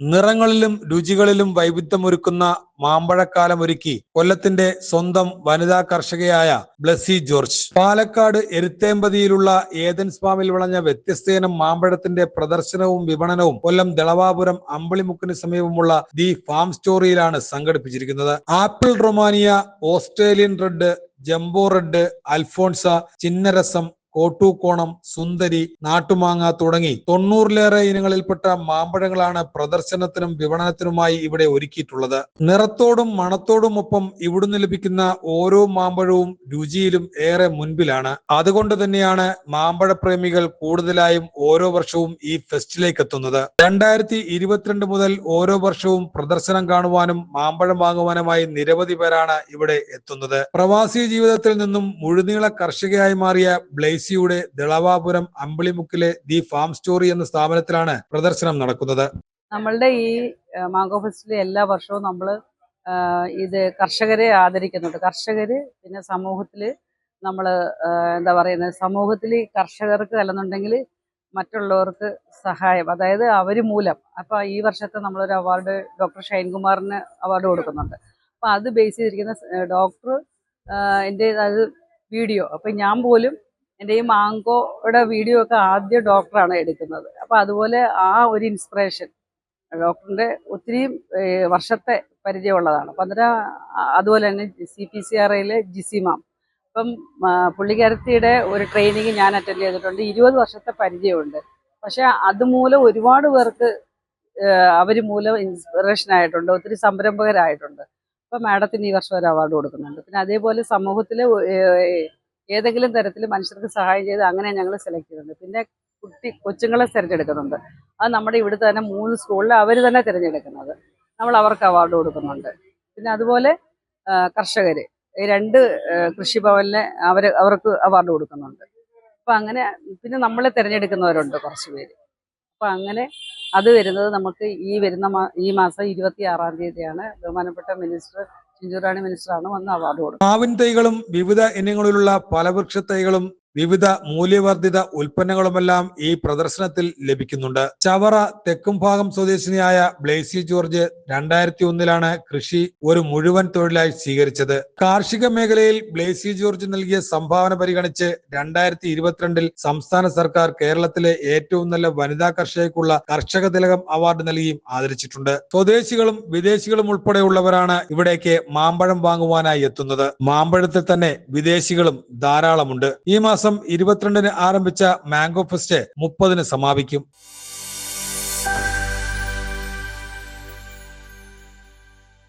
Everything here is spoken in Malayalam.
നിറങ്ങളിലും രുചികളിലും വൈവിധ്യമൊരുക്കുന്ന മാമ്പഴക്കാലം ഒരുക്കി കൊല്ലത്തിന്റെ സ്വന്തം വനിതാ കർഷകയായ ബ്ലസ്സി ജോർജ്. പാലക്കാട് എരുത്തേമ്പതിയിലുള്ള ഏതൻസ് ഫാമിൽ വിളഞ്ഞ വ്യത്യസ്തയിനം മാമ്പഴത്തിന്റെ പ്രദർശനവും വിപണനവും കൊല്ലം ദളവാപുരം അമ്പളിമുക്കിന് സമീപമുള്ള ദി ഫാം സ്റ്റോറിയിലാണ് സംഘടിപ്പിച്ചിരിക്കുന്നത്. Apple Romania Australian red jumbo red Alphonso Chinnarasam Kottukonam സുന്ദരി നാട്ടുമാങ്ങ തുടങ്ങി തൊണ്ണൂറിലേറെ ഇനങ്ങളിൽപ്പെട്ട മാമ്പഴങ്ങളാണ് പ്രദർശനത്തിനും വിപണനത്തിനുമായി ഇവിടെ ഒരുക്കിയിട്ടുള്ളത്. നിറത്തോടും മണത്തോടും ഒപ്പം ഇവിടുന്ന് ലഭിക്കുന്ന ഓരോ മാമ്പഴവും രുചിയിലും ഏറെ മുൻപിലാണ്. അതുകൊണ്ട് തന്നെയാണ് മാമ്പഴ പ്രേമികൾ കൂടുതലായും ഓരോ വർഷവും ഈ ഫെസ്റ്റിലേക്ക് എത്തുന്നത്. രണ്ടായിരത്തി ഇരുപത്തിരണ്ട് മുതൽ ഓരോ വർഷവും പ്രദർശനം കാണുവാനും മാമ്പഴം വാങ്ങുവാനുമായി നിരവധി പേരാണ് ഇവിടെ എത്തുന്നത്. പ്രവാസി ജീവിതത്തിൽ നിന്നും മുഴുനീള കർഷകയായി മാറിയ ബ്ലേസിയുടെ ദളവാപുരം അമ്പിളിമുക്കിലെ ദി ഫാം സ്റ്റോറി എന്ന സ്ഥാപനത്തിലാണ് പ്രദർശനം നടക്കുന്നത്. നമ്മളുടെ ഈ മാംഗോ ഫെസ്റ്റിൽ എല്ലാ വർഷവും നമ്മൾ ഇത് കർഷകരെ ആദരിക്കുന്നുണ്ട്. കർഷകർ പിന്നെ സമൂഹത്തിൽ നമ്മൾ എന്താ പറയുന്നത് സമൂഹത്തിൽ കർഷകർക്ക് അല്ലെന്നുണ്ടെങ്കിൽ മറ്റുള്ളവർക്ക് സഹായം. അതായത് അവർ മൂലം. അപ്പോൾ ഈ വർഷത്തെ നമ്മളൊരു അവാർഡ് ഡോക്ടർ ഷൈൻകുമാറിന് അവാർഡ് കൊടുക്കുന്നുണ്ട്. അപ്പോൾ അത് ബേസ് ചെയ്തിരിക്കുന്ന ഡോക്ടർ എന്റെ അത് വീഡിയോ. അപ്പം ഞാൻ പോലും എന്റെ ഈ മാങ്കോയുടെ വീഡിയോ ഒക്കെ ആദ്യം ഡോക്ടറാണ് എടുക്കുന്നത്. അപ്പോൾ അതുപോലെ ആ ഒരു ഇൻസ്പിറേഷൻ ഡോക്ടറിന്റെ ഒത്തിരി വർഷത്തെ പരിചയമുള്ളതാണ്. അപ്പം അന്നേരം അതുപോലെ തന്നെ സി പി സി ആർ ഐയിലെ ജിസിമാം അപ്പം പുള്ളിക്കരത്തിയുടെ ഒരു ട്രെയിനിങ് ഞാൻ അറ്റൻഡ് ചെയ്തിട്ടുണ്ട്. ഇരുപത് വർഷത്തെ പരിചയമുണ്ട്. പക്ഷേ അതുമൂലം ഒരുപാട് പേർക്ക് അവർ മൂലം ഇൻസ്പിറേഷൻ ആയിട്ടുണ്ട്. ഒത്തിരി സംരംഭകരായിട്ടുണ്ട്. അപ്പം മാഡത്തിന് ഈ വർഷം ഒരു അവാർഡ് കൊടുക്കുന്നുണ്ട്. പിന്നെ അതേപോലെ സമൂഹത്തിൽ ഏതെങ്കിലും തരത്തിൽ മനുഷ്യർക്ക് സഹായം ചെയ്ത് അങ്ങനെ ഞങ്ങൾ സെലക്ട് ചെയ്യുന്നത് പിന്നെ കുട്ടി കൊച്ചുങ്ങളെ തിരഞ്ഞെടുക്കുന്നുണ്ട്. അത് നമ്മുടെ ഇവിടുത്തെ തന്നെ മൂന്ന് സ്കൂളിൽ അവർ തന്നെ തിരഞ്ഞെടുക്കുന്നത്. നമ്മൾ അവർക്ക് അവാർഡ് കൊടുക്കുന്നുണ്ട്. പിന്നെ അതുപോലെ കർഷകർ രണ്ട് കൃഷിഭവനിലെ അവർ അവർക്ക് അവാർഡ് കൊടുക്കുന്നുണ്ട്. അപ്പം അങ്ങനെ പിന്നെ നമ്മളെ തിരഞ്ഞെടുക്കുന്നവരുണ്ട് കുറച്ച് പേര് അപ്പം അങ്ങനെ അത് വരുന്നത് നമുക്ക് ഈ വരുന്ന ഈ മാസം ഇരുപത്തി ആറാം തീയതിയാണ് ബഹുമാനപ്പെട്ട മിനിസ്റ്റർ ചിഞ്ചുറാണി മിനിസ്റ്ററാണ് വന്ന് അവാർഡ് കൊടുത്തത്. മാവിൻ തൈകളും വിവിധ ഇനങ്ങളിലുള്ള പലവൃക്ഷ തൈകളും വിവിധ മൂല്യവർദ്ധിത ഉൽപ്പന്നങ്ങളുമെല്ലാം ഈ പ്രദർശനത്തിൽ ലഭിക്കുന്നുണ്ട്. ചവറ തെക്കും ഭാഗം സ്വദേശിനിയായ ബ്ലേസി ജോർജ് രണ്ടായിരത്തി ഒന്നിലാണ് കൃഷി ഒരു മുഴുവൻ തൊഴിലായി സ്വീകരിച്ചത്. കാർഷിക മേഖലയിൽ ബ്ലേസി ജോർജ് നൽകിയ സംഭാവന പരിഗണിച്ച് രണ്ടായിരത്തി ഇരുപത്തിരണ്ടിൽ സംസ്ഥാന സർക്കാർ കേരളത്തിലെ ഏറ്റവും നല്ല വനിതാ കർഷകർക്കുള്ള കർഷക തിലകം അവാർഡ് നൽകിയും ആദരിച്ചിട്ടുണ്ട്. സ്വദേശികളും വിദേശികളും ഉൾപ്പെടെയുള്ളവരാണ് ഇവിടേക്ക് മാമ്പഴം വാങ്ങുവാനായി എത്തുന്നത്. മാമ്പഴത്തിൽ തന്നെ വിദേശികളും ധാരാളമുണ്ട്. ഈ മാസം ഇരുപത്തിരണ്ടിന് ആരംഭിച്ച മാംഗോ ഫെസ്റ്റ് മുപ്പതിന് സമാപിക്കും.